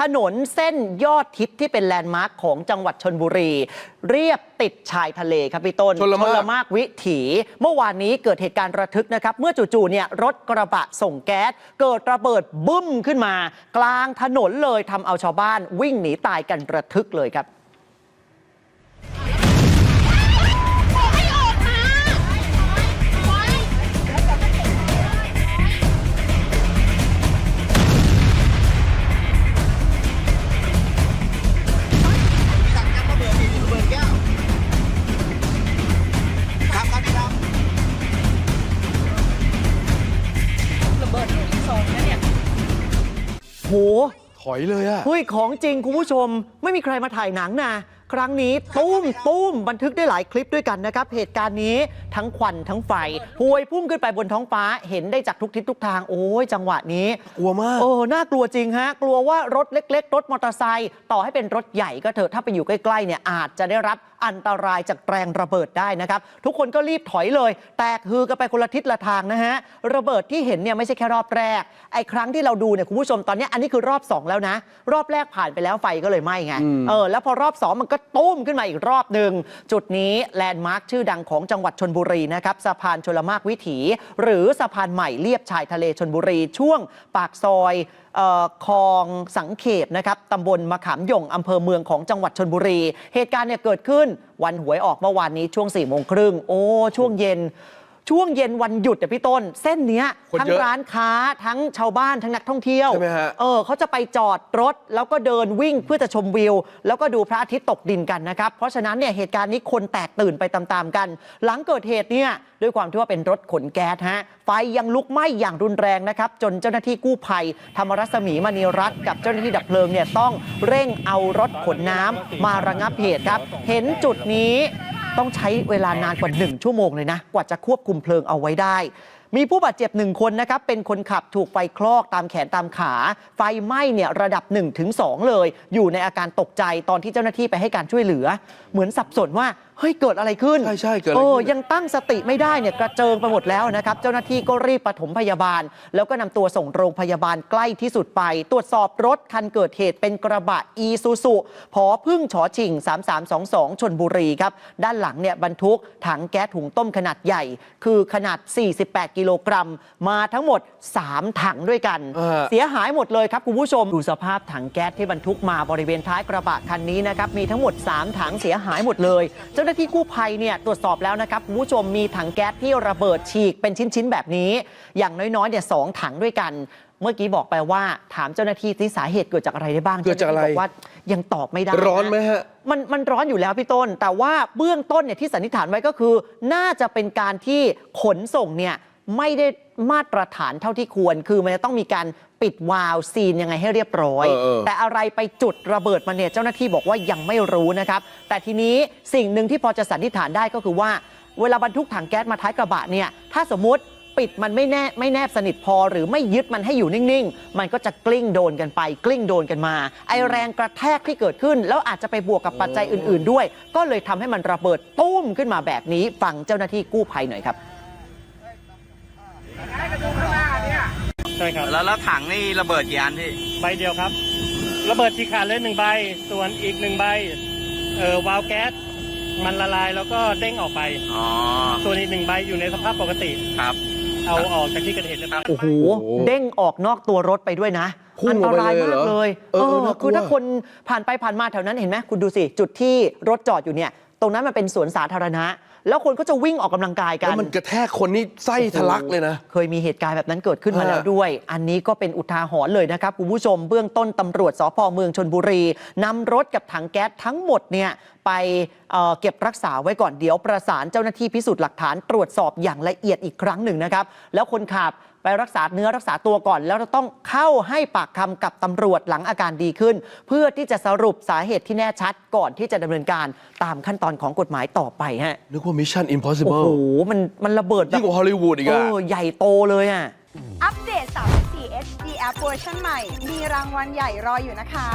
ถนนเส้นยอดทิพย์ที่เป็นแลนด์มาร์คของจังหวัดชนบุรี เรียบติดชายทะเลครับพี่ต้นชลมาก มากวิถี เมื่อวานนี้เกิดเหตุการณ์ระทึกนะครับ เมื่อจู่ๆเนี่ยรถกระบะส่งแก๊ส เกิดระเบิดบึ้มขึ้นมา กลางถนนเลยทำเอาชาวบ้านวิ่งหนีตายกันระทึกเลยครับ โห ถอยเลยอะเฮ้ย ของจริงคุณผู้ชม ไม่มีใครมาถ่ายหนังนะ ครั้งนี้ตุ้มตุ้มบันทึกได้หลายคลิปด้วยกันนะครับ เหตุการณ์นี้ทั้งควันทั้งไฟพวยพุ่งขึ้นไปบนท้องฟ้าเห็นได้จากทุกทิศทุกทาง โอ้ยจังหวะนี้ กลัวมาก เออ น่ากลัวจริงฮะ กลัวว่ารถเล็ก ๆ รถมอเตอร์ไซค์ต่อให้เป็นรถใหญ่ก็เถอะถ้าไปอยู่ใกล้ๆเนี่ยอาจจะได้รับ อันตรายจากแรงระเบิดได้นะครับ ทุกคนก็รีบถอยเลย แตกฮือกันไปคนละทิศละทางนะฮะ ระเบิดที่เห็นเนี่ยไม่ใช่แค่รอบแรก ไอ้ครั้งที่เราดูเนี่ยคุณผู้ชมตอนเนี้ยอันนี้คือรอบ 2 แล้วนะ รอบแรกผ่านไปแล้วไฟก็เลยไหม้ไง เออแล้วพอรอบ 2 มันก็ตุ้มขึ้นมาอีกรอบหนึ่งจุดนี้แลนด์มาร์คชื่อดังของจังหวัดชนบุรีนะครับสะพานชลมากวิถี หรือสะพานใหม่เลียบชายทะเลชนบุรีช่วงปากซอยเออคลองสังเขปนะครับตำบลมะขามหย่งอำเภอเมืองของจังหวัดชนบุรี เหตุการณ์เนี่ยเกิดขึ้นวันหวยออกเมื่อวานนี้ช่วง4ี่โมงครึ่งโอ้ช่วงเย็น ช่วงเย็นวันหยุดอะพี่ต้น เส้นเนี้ยคนทั้งเยอะร้านค้าทั้งชาวบ้านทั้งนักท่องเที่ยว ใช่ไหมฮะ เออเขาจะไปจอดรถ แล้วก็เดินวิ่งเพื่อจะชมวิว แล้วก็ดูพระอาทิตย์ตกดินกันนะครับ เพราะฉะนั้นเนี่ยเหตุการณ์นี้คนแตกตื่นไปตามๆกัน หลังเกิดเหตุเนี่ยด้วยความที่ว่าเป็นรถขนแก๊สฮะไฟยังลุกไหม้อย่างรุนแรงนะครับ จนเจ้าหน้าที่กู้ภัย ธรรมรัศมีมณีรัตน์กับเจ้าหน้าที่ดับเพลิงเนี่ยต้องเร่งเอารถขนน้ำมาระงับเหตุครับ เห็นจุดนี้ ต้องใช้เวลานานกว่า 1 ชั่วโมงเลยนะ กว่าจะควบคุมเพลิงเอาไว้ได้ มีผู้บาดเจ็บหนึ่งคนนะครับ เป็นคนขับถูกไฟคลอกตามแขนตามขา ไฟไหม้เนี่ยระดับ 1-2เลย อยู่ในอาการตกใจตอนที่เจ้าหน้าที่ไปให้การช่วยเหลือ เหมือนสับสนว่า เฮ้ยเกิดอะไรขึ้นใช่ใช่เกิดอะไรเอขึ้อนยังตั้งสติไม่ได้เนี่ยกระเจิงไปหมดแล้วนะครับ เจ้าหน้าที่ก็รีบปฐมพยาบาล แล้วก็นำตัวส่งโรงพยาบาลใกล้ที่สุดไป ตรวจสอบรถคันเกิดเหตุเป็นกระบะอีซูซุพอพึ่งฉอชิง 3322 ชนบุรีครับ ด้านหลังเนี่ยบรรทุกถังแก๊สถุงต้มขนาดใหญ่ คือขนาด 48 กิโลกรัม มาทั้งหมด 3 ถังด้วยกัน เออ เสียหายหมดเลยครับคุณผู้ชมดูสภาพถังแก๊สที่บรรทุกมาบริเวณท้ายกระบะคันนี้นะครับมีทั้งหมด 3 ถังเสียหายหมดเลยเจ้าหน้าที่กู้ภัยเนี่ยตรวจสอบแล้วนะครับคุณผู้ชมมีถังแก๊สที่ระเบิดฉีกเป็นชิ้น ๆ แบบนี้ อย่างน้อยๆเนี่ยสองถังด้วยกัน เมื่อกี้บอกไปว่าถามเจ้าหน้าที่ที่สาเหตุเกิดจากอะไรได้บ้างเกิดจากอะไร จ้หน้ที่บอกว่ายังตอบไม่ได้ร้อนไหมฮะ มันมันร้อนอยู่แล้วพี่ต้น แต่ว่าเบื้องต้นเนี่ยที่สันนิษฐานไว้ก็คือ น่าจะเป็นการที่ขนส่งเนี่ย ไม่ได้มาตรฐานเท่าที่ควร คือมันจะต้องมีการปิดวาล์วซีนยังไงให้เรียบร้อย เออเออแต่อะไรไปจุดระเบิดมาเนี่ยเจ้าหน้าที่บอกว่ายังไม่รู้นะครับ แต่ทีนี้สิ่งหนึ่งที่พอจะสันนิษฐานได้ก็คือว่า เวลาบรรทุกถังแก๊สมาท้ายกระบะเนี่ยถ้าสมมติปิดมันไม่แน่ไม่แนบสนิทพอ หรือไม่ยึดมันให้อยู่นิ่งๆ มันก็จะกลิ้งโดนกันไป กลิ้งโดนกันมา ไอแรงกระแทกที่เกิดขึ้น แล้วอาจจะไปบวกกับปัจจัยอื่น ๆ ด้วย ก็เลยทำให้มันระเบิดตุ้มขึ้นมาแบบนี้ฟังเจ้าหน้าที่กู้ภัยหน่อยครับ ใช่ครับแล้วแล้วถังนี่ระเบิดกี่อันพี่ใบเดียวครับ ระเบิดฉีกขาดเลยหนึ่งใบ ส่วนอีกหนึ่งใบเออวาล์วแก๊สมันละลายแล้วก็เด้งออกไป อ๋อส่วนอีกหนึ่งใบอยู่ในสภาพปกติ ครับ เอาออกจากที่เกิดเหตุเรียบร้อยโอ้โหโอ้โหเด้งออกนอกตัวรถไปด้วยนะพุ่อังนอตอกไปรายเลยมากเหรอเลยเออเออน่ากลัวคือถ้าคนผ่านไปผ่านมาแถวนั้นเห็นไหมคุณดูสิ จุดที่รถจอดอยู่เนี่ย ตรงนั้นมันเป็นสวนสาธารณะ แล้วคนก็จะวิ่งออกกำลังกายกัแล้วนมันกระแทกคนนี่ไส้ทะลักเลยนะ เคยมีเหตุการณ์แบบนั้นเกิดขึ้นมาฮะแล้วด้วย อันนี้ก็เป็นอุทาหรณ์เลยนะครับ คุณผู้ชมเบื้องต้นตำรวจสพเมืองชนบุรีนำรถกับถังแก๊สทั้งหมดเนี่ยไปเอ่อเก็บรักษาไว้ก่อนเดี๋ยวประสานเจ้าหน้าที่พิสูจน์หลักฐานตรวจสอบอย่างละเอียดอีกครั้งหนึ่งนะครับ แล้วคนขับ ไปรักษาเนื้อรักษาตัวก่อน แล้วเราต้องเข้าให้ปากคำกับตำรวจหลังอาการดีขึ้น เพื่อที่จะสรุปสาเหตุที่แน่ชัดก่อนที่จะดำเนินการตามขั้นตอนของกฎหมายต่อไปฮะนึกว่า Mission โอ้ Impossible โหมันมันระเบิดแบยิ่บงกว่าฮอลลีวูดอีกเออะอใหญ่โตเลยอะอัปเดต 34 HD App เวอร์ชันใหม่ มีรางวัลใหญ่รออยู่นะคะ